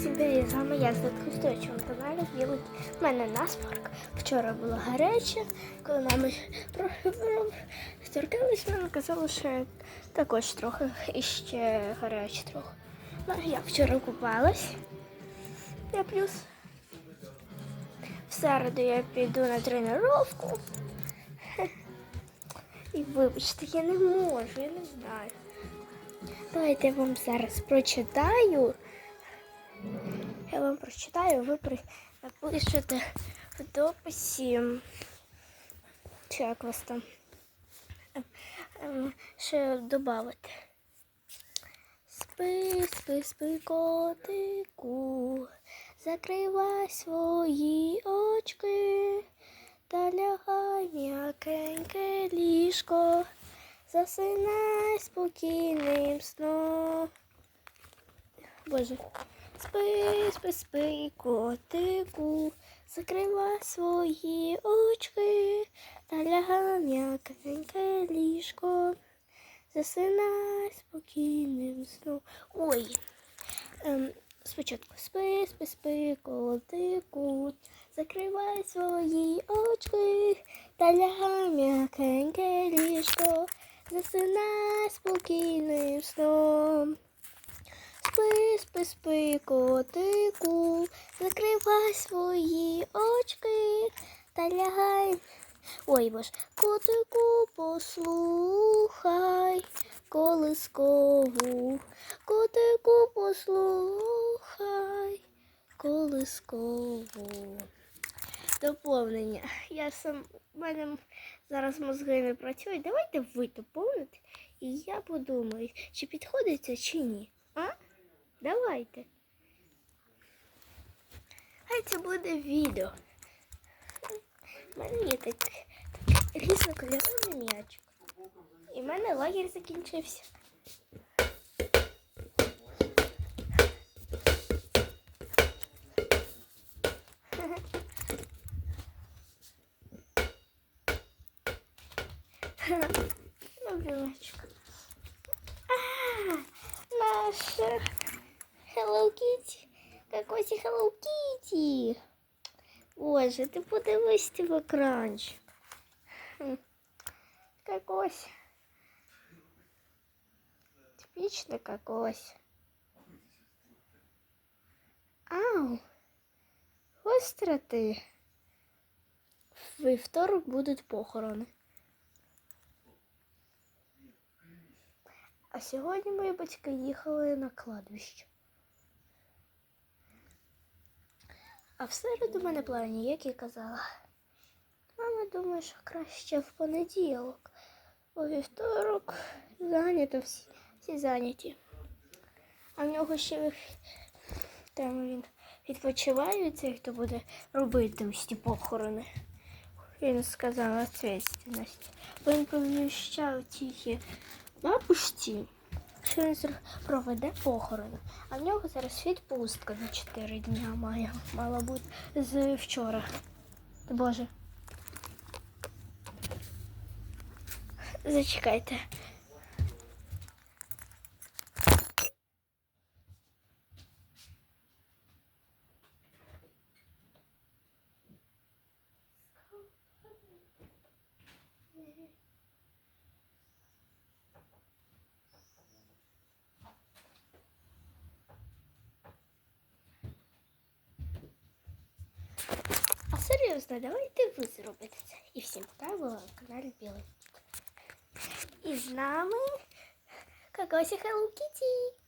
Всім привіт, з вами я Стойчова на каналі Білий. У мене насморк. Вчора було гаряче, коли мами трохи торкались, мама казала, що також трохи і ще гаряче трохи. Ну, я вчора купалась. Я плюс. В середу я піду на тренування. І вибачте, я не можу, я не знаю. Давайте я вам зараз прочитаю. Вам прочитаю, ви напишете в дописі. Чи як вас там ем, ще додати. Спи, спи, спи, котику, закривай свої очки та лягай м'якеньке ліжко, засинай спокійним сном. Боже. Спи, спи, спи, котику, закривай свої очки та лягай м'якеньке ліжко, засинай спокійним сном. Ой. Ем, спочатку спи, спи, спи, котику, закривай свої очки та лягай м'якеньке ліжко, засинай спокійним сном. Спи, спи, спи, котику, закривай свої очки та лягай. Ой, бож, котику, послухай колискову, котику, послухай колискову. Доповнення. Я сам в мене зараз мозги не працюють. Давайте ви доповните, і я подумаю, чи підходить це, чи ні. А? Давайте. Хай це буде відео. У мене є так, так різнокольоровий м'ячик. І в мене лагерь закінчився. Люблю м'ячик. А, наша Hello Kitty. Какой Hello Kitty. Боже, ти подивись ти в екранчик. Хм. Какось. Типічний какось. Ау. Гостроти. В вівторок будуть похорони. А сьогодні мої батьки їхали на кладбище. А в середу в мене плані, як і казала. Мама думає, що краще в понеділок. У вівторок зайнято всі, всі зайняті. А в нього ще там він відпочиває цей, хто буде робити ось ті похорони. Він сказав. Бо він повіщав тільки бабушці, що він проведе похорон. А в нього зараз відпустка на 4 дня має, мала бути з вчора. Боже. Зачекайте. А серйозно, давайте ви зробите це. І всім пока, була на каналі Білий. І з нами Кокосі Hello Kitty.